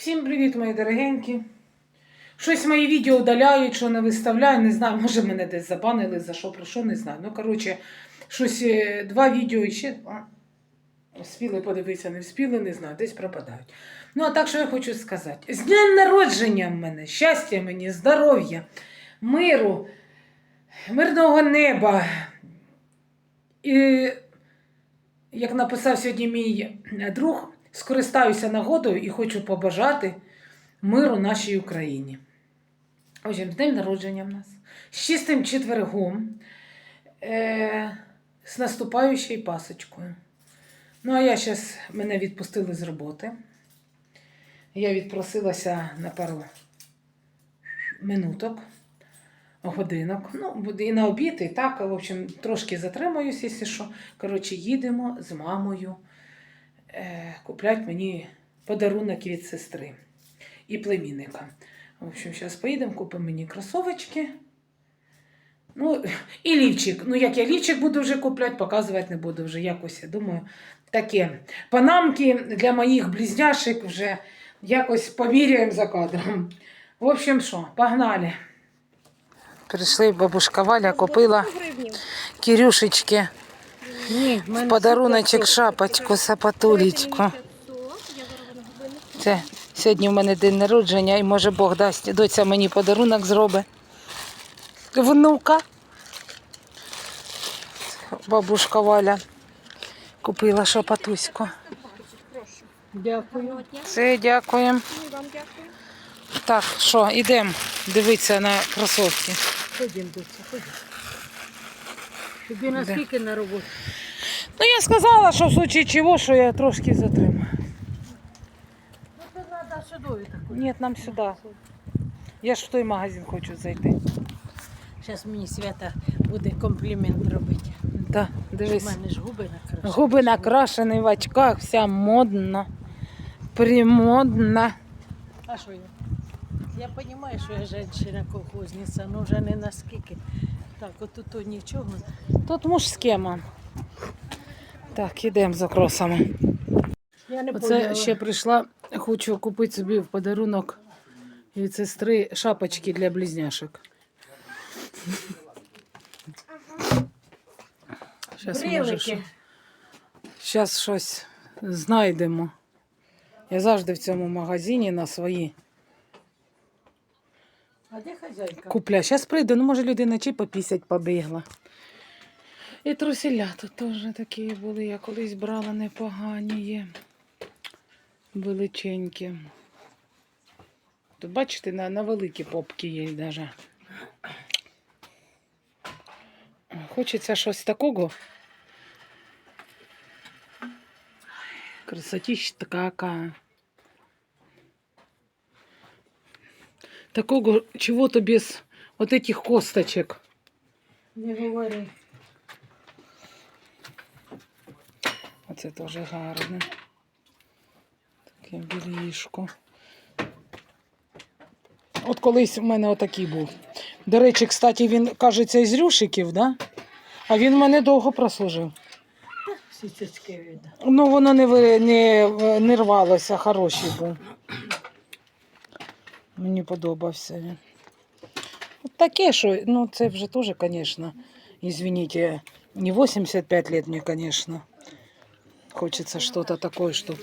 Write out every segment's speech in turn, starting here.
Всім привіт, мої дорогенькі. Щось мої відео удаляють, що не виставляю, не знаю, може мене десь забанили, за що, про що, не знаю. Ну, коротше, щось е, два відео ще. Вспіли подивитися, не вспіли, не знаю, десь пропадають. Ну, а так, що я хочу сказати? З днем народження в мене, щастя мені, здоров'я, миру, мирного неба. І, як написав сьогодні мій друг, скористаюся нагодою і хочу побажати миру нашій Україні. Отже, день народження в нас. З чистим четвергом, е, з наступаючою пасочкою. Ну, а я зараз мене відпустили з роботи. Я відпросилася на пару минуток, годинок. Ну, і на обід, і так. В общем, трошки затримаюсь, якщо що. Коротше, їдемо з мамою куплять мені подарунок від сестри і племінника. В общем, зараз поїдемо, купимо мені кросовочки. Ну, і лівчик. Ну, як я лівчик буду вже купляти, показувати не буду вже якось, я думаю, таке. Панамки для моїх близняшек вже якось поміряємо за кадром. В общем, що, погнали. Прийшли, бабушка Валя купила Кирюшечки в подаруночок шапочку, сапатулечку. Це сьогодні в мене день народження, і може Бог дасть, доця мені подарунок зробить. Внука. Бабушка Валя купила шапатуську. Дякую. Все, дякуємо. Так, що, йдемо дивитися на кросовки. Ходім, доця, ходім. Тобі наскільки на роботу? Ну, я сказала, що в случае чого, що я трошки затримаю. Ну, то треба сюди таку. Ні, нам сюди. Я ж в той магазин хочу зайти. Зараз мені Свята буде комплімент робити. Да, У мене ж губи накрашені. Губи накрашені в очках, вся модна. Примодна. А що я? Я розумію, що я жінка колхозниця, але вже не наскільки. Так, от тут нічого. Тут мужське, мам. Так, ідемо за кросами. Я не Оце поняла. ще прийшла, хочу купити собі в подарунок від сестри шапочки для близняшок. Зараз, може, щось знайдемо. Я завжди в цьому магазині на свої А де хазяйка? купляю. Зараз прийду, ну може людина чи по 50 побігла. І труселя тут теж такі були. Я колись брала непогані є. Величенькі. Тут бачите, на, на великі попки є навіть. Хочеться щось такого. Красотища така. Такого чего-то без вот этих косточек. Не говори. Оце теж гарне. Таке білішко. От колись у мене отакий був. До речі, кстати, він, кажеться, із рюшиків, да? а він в мене довго прослужив. Ну, воно не, не, не рвалося, хороший був. Мені подобався він. От таке, що, ну, це вже теж, звісно, извините, не 85 лет мне, конечно. Хочеться щось таке, щоб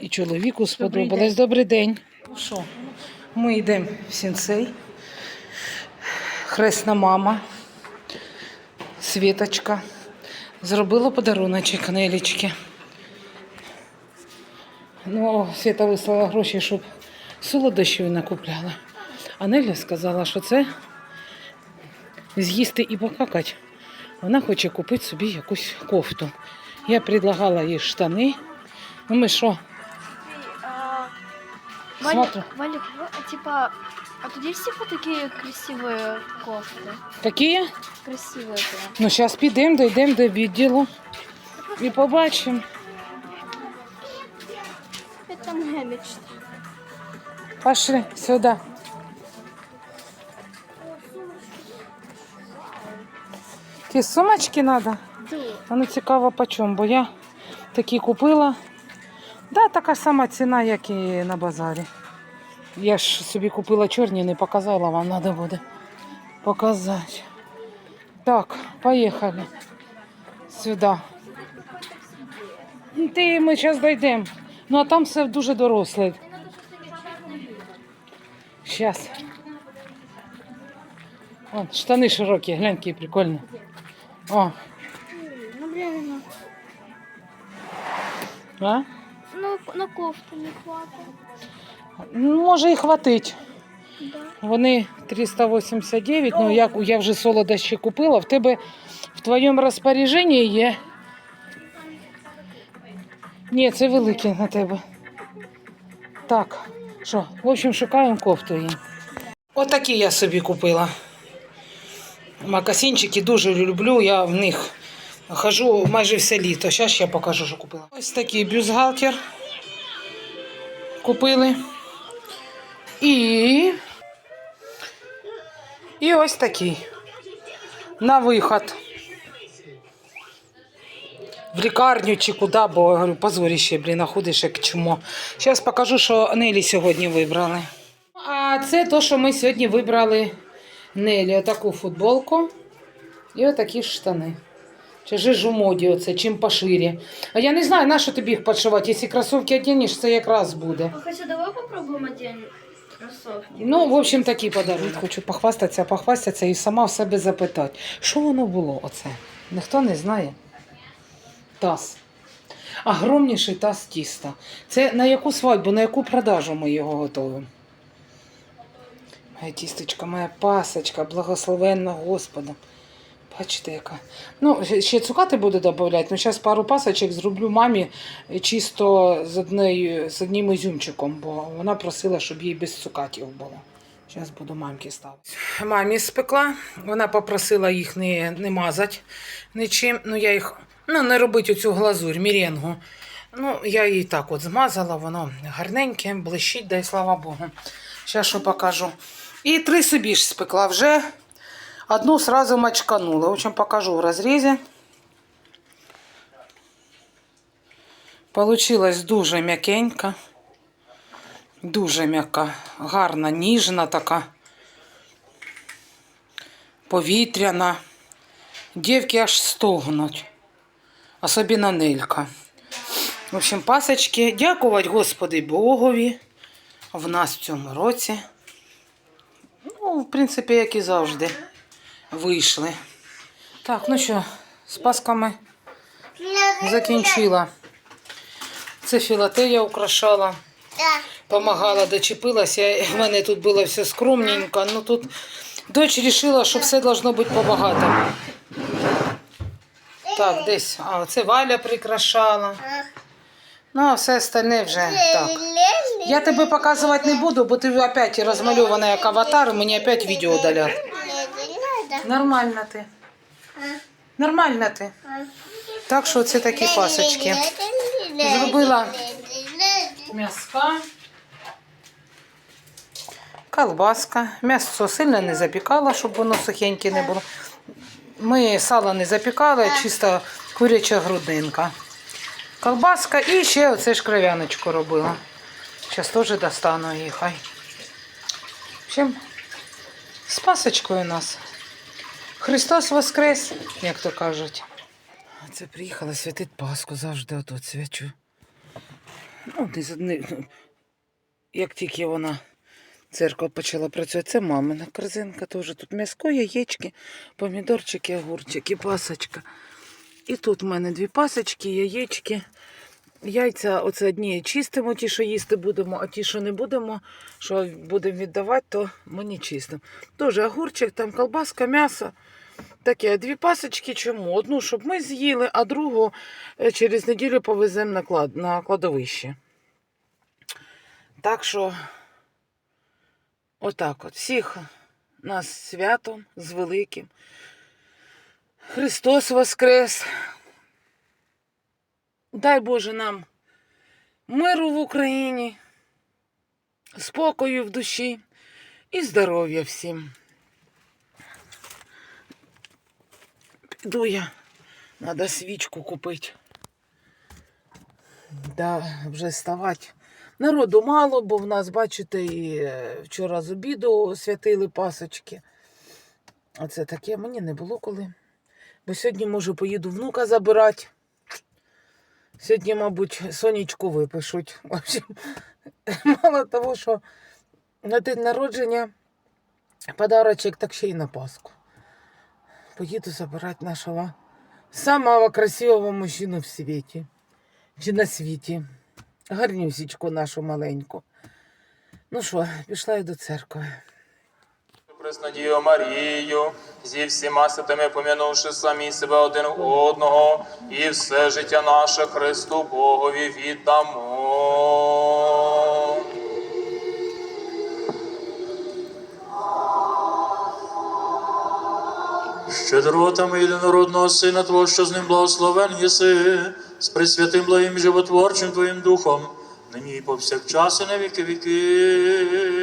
і чоловіку сподобалось. Добрий день. Ну що, ми йдемо в сінцей. Хресна мама, Світочка. Зробила подаруночок Нелічки. Ну, Свята вислала гроші, щоб солодощів накупляла. А Неля сказала, що це з'їсти і покакати. Вона хоче купити собі якусь кофту. Я предлагала їй штани. Ну ми що? А, Смотрим. Валик, Валик, вот, типа, а тут есть типа такие красивые кофты? Такі? Красивые прям. Ну, зараз підемо, дійдемо до відділу і побачимо. Это моя мечта. Пошли сюди. Ті сумочки треба? Да. А ну цікаво по чому, бо я такі купила. Да, така сама ціна, як і на базарі. Я ж собі купила чорні, не показала, вам треба буде показати. Так, поїхали. Сюди. Ну, Ти, ми зараз дійдемо. Ну, а там все дуже доросле. Зараз. Вон, штани широкі, глянь, які прикольні. О, Ну, блин, а? ну, на кофту не хватит. Ну, може і хватить. Да. Вони 389, ну я, я вже солодощі купила. В тебе в твоєму розпорядженні є. Ні, це великі на тебе. Так, що, в общем, шукаємо кофту їм. Отакі я собі купила. Макасинчики дуже люблю, я в них хожу майже все літо. Зараз я покажу, що купила. Ось такий бюстгальтер купили. І і ось такий. На виход. В лікарню чи куди, бо говорю, позоріще, блін, а ходиш як чмо. Зараз покажу, що Нелі сьогодні вибрали. А це то, що ми сьогодні вибрали Нелі. Отаку футболку і отакі штани. Чи ж у моді оце, чим поширі. А я не знаю, на що тобі їх підшивати. Якщо кросівки одягнеш, це якраз буде. Хотя давай попробуем одеть кроссовки. Ну, в общем, такий подарунок. Хочу похвастатися, похвастатися і сама в себе запитати, що воно було оце? Ніхто не знає. Таз. Огромніший таз тіста. Це на яку свадьбу, на яку продажу ми його готуємо? Моя тістечка, моя пасочка, благословенна Господом. Бачите, яка. Ну, ще цукати буду додавати, ну зараз пару пасочок зроблю мамі чисто з, однею, з одним ізюмчиком, бо вона просила, щоб їй без цукатів було. Зараз буду мамки ставити. Мамі спекла, вона попросила їх не, не мазати нічим. Ну, я їх ну, не робити оцю глазурь, міренгу. Ну, я її так от змазала, воно гарненьке, блищить, дай слава Богу. Зараз що покажу. І три собі ж спекла вже. Одну сразу мочканула. В общем, покажу в разрезе. Получилось дуже м'якенька. Дуже м'яка, гарна, ніжна така. Повітряна. Дівки аж стогнуть. Особливо нелька. В общем, пасочки. Дякувати Господи Богові. В нас в цьому році. Ну, в принципі, як і завжди вийшли. Так, ну що, з пасками закінчила. Це філателія украшала. Помагала, дочепилася. В мене тут було все скромненько. Ну тут дочь вирішила, що все должно бути побагато. Так, десь. А, це Валя прикрашала. Ну, а все остальне вже так. Я тебе показувати не буду, бо ти опять розмальований як аватар, мені опять відео удаляти. Нормально ти. Нормально ти. Так що це такі пасочки. Зробила м'яска, колбаска. М'ясо сильно не запікала, щоб воно сухеньке не було. Ми сало не запікали, чисто куряча грудинка. Колбаска і ще оце ж кров'яночку робила. Зараз теж достану її хай. В з пасочкою у нас. Христос Воскрес, як то кажуть. Це приїхала святить Пасху, завжди отут свячу. Ну, не, з- як тільки вона церква почала працювати, це мамина корзинка теж. Тут м'яско, яєчки, помідорчики, огурчики, пасочка. І тут в мене дві пасочки, яєчки. Яйця оце одні чистимо, ті, що їсти будемо, а ті, що не будемо, що будемо віддавати, то ми не чистимо. Теж огурчик, там колбаска, м'ясо. Таке, дві пасочки чому? Одну, щоб ми з'їли, а другу е, через неділю повеземо на, клад... на кладовище. Так що, отак от. Всіх нас святом, з великим. Христос Воскрес! Дай Боже нам миру в Україні, спокою в душі і здоров'я всім. Я, треба свічку купити. Да, вже ставати. Народу мало, бо в нас, бачите, і е, вчора з обіду святили пасочки. Оце таке мені не було коли. Бо сьогодні, може, поїду внука забирати. Сьогодні, мабуть, сонечку випишуть. В общем, мало того, що на день народження подарочок, так ще й на Пасху. Поїду забирати нашого самого красивого мужчину в світі. Чи на світі. Гарнюсічку нашу маленьку. Ну що, пішла я до церкви. Преснодію Марію, зі всіма святими пом'янувши самі себе один одного, і все життя наше Христу Богові віддамо. Щедротами єдинородного Сина Твого, що з ним благословен єси, з присвятим благим животворчим Твоїм Духом, нині і повсякчас і на віки віків.